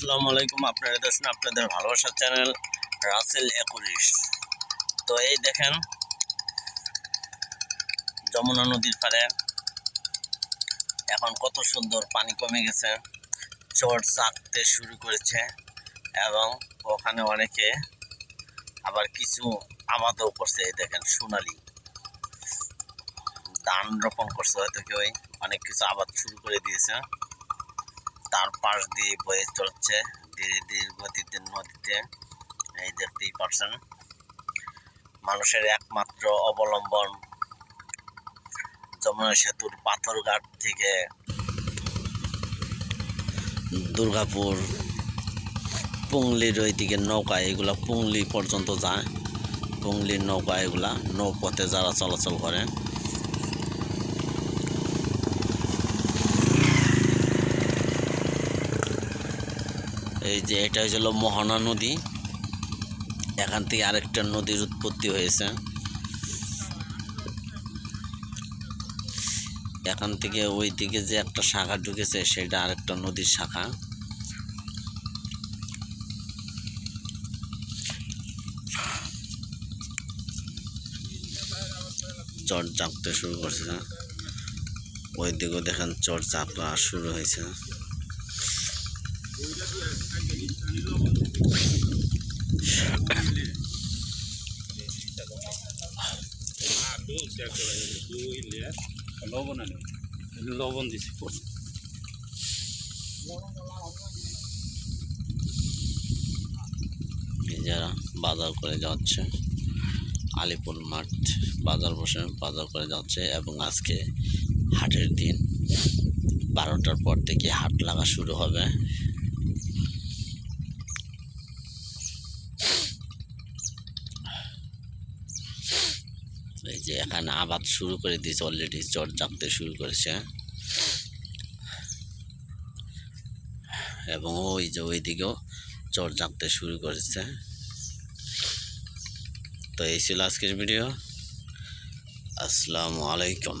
আসসালামু আলাইকুম, আপনারা দেখছেন আপনাদের ভালোবাসার চ্যানেল রাসেল একুরিশ। তো এই দেখেন, যমুনা নদীর পাড়ে এখন কত সুন্দর পানি কমে গেছে চট জাগতে শুরু করেছে, এবং ওখানে অনেকে আবার কিছু আবাদও করছে, এই দেখেন সোনালি। ধান রোপণ করছে, হয়তো কেউ অনেক কিছু আবাদ শুরু করে দিয়েছে। তার পাশ দিয়ে বয়ে চলছে, ধীরে ধীরে গতিতে, নদীতে। এই দেখতেই পারছেন মানুষের একমাত্র অবলম্বন যমুনা সেতুর পাথরঘাট থেকে দুর্গাপুর, পুংলির ওই দিকে নৌকা, এগুলা পুংলি পর্যন্ত যায়। পুংলির নৌকা এগুলা নৌপথে যারা চলাচল করে এই যে এটা হয়েছিল মোহনা নদী। এখান থেকে আরেকটা নদীর উৎপত্তি হয়েছে। এখান থেকে ওই দিকে যে একটা শাখা ঢুকেছে, সেটা আরেকটা নদীর শাখা। চট চাপতে শুরু করছে। ওই দিকেও দেখেন চট চাপা শুরু হয়েছে। লবণ আনি যারা বাজার করে যাচ্ছে। আলিপুর মাঠ বাজার বসে বাজার করে যাচ্ছে এবং আজকে হাটের দিন। বারোটার পর থেকে হাট লাগা শুরু হবে। যে এখানে আবাদ শুরু করে দিয়েছে অলরেডি চট চাপতে শুরু করেছে। এবং ওই যে ওইদিকেও চট চাপতে শুরু করেছে। তো এই ছিল আজকের ভিডিও আসসালামু আলাইকুম।